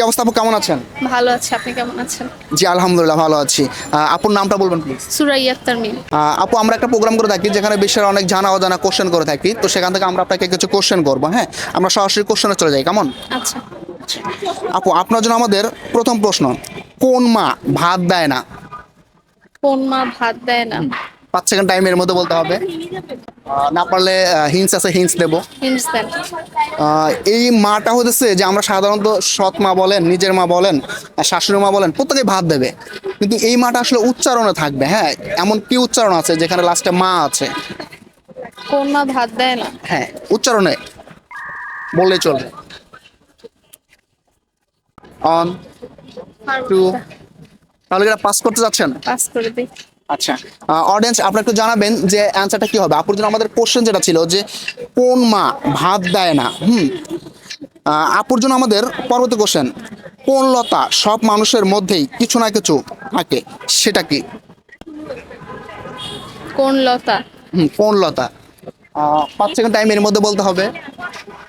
কি অবস্থা আপু? কেমন আছেন? ভালো আছে আপনি কেমন আছেন? জি আলহামদুলিল্লাহ ভালো আছি। আপুর নামটা বলবেন প্লিজ। সুরাই আক্তার মিম। আপু আমরা একটা প্রোগ্রাম করে থাকি যেখানে বিশ্বের অনেক জানা অজানা কোশ্চেন করে থাকি। তো সেখান থেকে আমরা আপনাকে কিছু কোশ্চেন করব হ্যাঁ? আমরা সরাসরি কোশ্চেনে চলে যাই কেমন? আচ্ছা। আপু আপনার জন্য আমাদের প্রথম প্রশ্ন কোন মা ভাত দেয় না? কোন মা ভাত দেয় না? পাঁচ সেকেন্ড টাইমের মধ্যে বলতে হবে। না পারলে হিংস আছে হিংস দেবো। এই মাটা হতেছে যে আমরা সাধারণত সৎ মা বলেন নিজের মা বলেন শাশুড়ি মা বলেন প্রত্যেকে ভাত দেবে। কিন্তু এই মাটা আসলে উচ্চারণে থাকবে হ্যাঁ? এমন কি উচ্চারণ আছে যেখানে লাস্টে মা আছে? কোন মা ভাত দেয় না? হ্যাঁ উচ্চারণে বললে চলবে। অন টু তাহলে পাস করতে যাচ্ছেন পাস করে দিই। আচ্ছা অডিয়েন্স আপনারা একটু জানাবেন যে অ্যান্সারটা কি হবে। আপুর জন্য আমাদের কোশ্চেন যেটা ছিল যে কোন মা ভাত দেয় না? হুম। আপুর জন্য আমাদের পরবর্তী কোশ্চেন কোন লতা সব মানুষের মধ্যেই কিছু না কিছু থাকে সেটা কি? কোন লতা? হুম কোন লতা? পাঁচ সেকেন্ড টাইম এর মধ্যে বলতে হবে।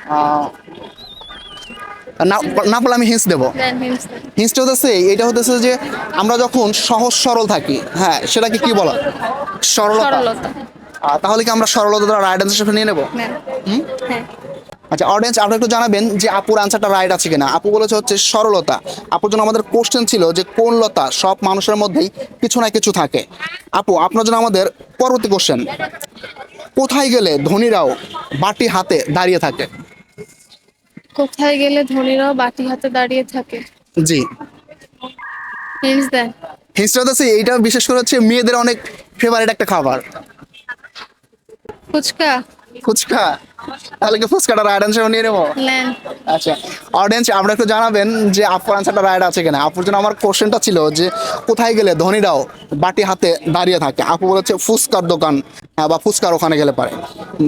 আহ, না না পারলে আমি হিন্স দেবো। হিন্সটা হতেছে এটা হতেছে যে আমরা যখন সহজ সরল থাকি হ্যাঁ সেটাকে কি বলা? সরলতা। তাহলে কি আমরা সরলতা দ্বারা রাইট অ্যান্সার নিয়ে নেব? নেন হ্যাঁ। আচ্ছা অডিয়েন্স আপনি একটু জানাবেন যে আপুর আনসারটা রাইট আছে কিনা। আপু বলেছে হচ্ছে সরলতা। আপুর জন্য আমাদের কোশ্চেন ছিল যে কোন লতা সব মানুষের মধ্যেই কিছু না কিছু থাকে। আপু আপনার জন্য আমাদের পরবর্তী কোশ্চেন কোথায় গেলে ধনীরাও বাটি হাতে দাঁড়িয়ে থাকে? কোথায় গেলে ধনীরাও বাটি হাতে দাঁড়িয়ে থাকে? জি। হিন্টস দেন। হিস্ট্রি হচ্ছে এইটা বিশেষ করে হচ্ছে মেয়েদের অনেক ফেভারিট একটা খাবার। ফুচকা? ফুচকা? তাহলে কি ফুচকাটা রাইট অ্যান্সার নিয়ে নেব? আচ্ছা অডিয়েন্স আপনারা একটু জানাবেন যে আপুর আনসারটা রাইট আছে কিনা? আপুর জন্য আমার কোশ্চেনটা ছিল যে কোথায় গেলে ধনীরাও বাটি হাতে দাঁড়িয়ে থাকে? আপু বলেছে ফুচকার দোকান বা ফুচকার ওখানে গেলে পারে।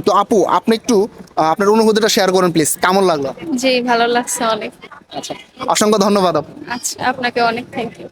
তো আপু আপনি একটু আপনার অনুভূতিটা শেয়ার করুন প্লিজ কেমন লাগল? জি ভালো লাগছে অনেক। আচ্ছা অসংখ্য ধন্যবাদ। আচ্ছা আপনাকে অনেক থ্যাংক ইউ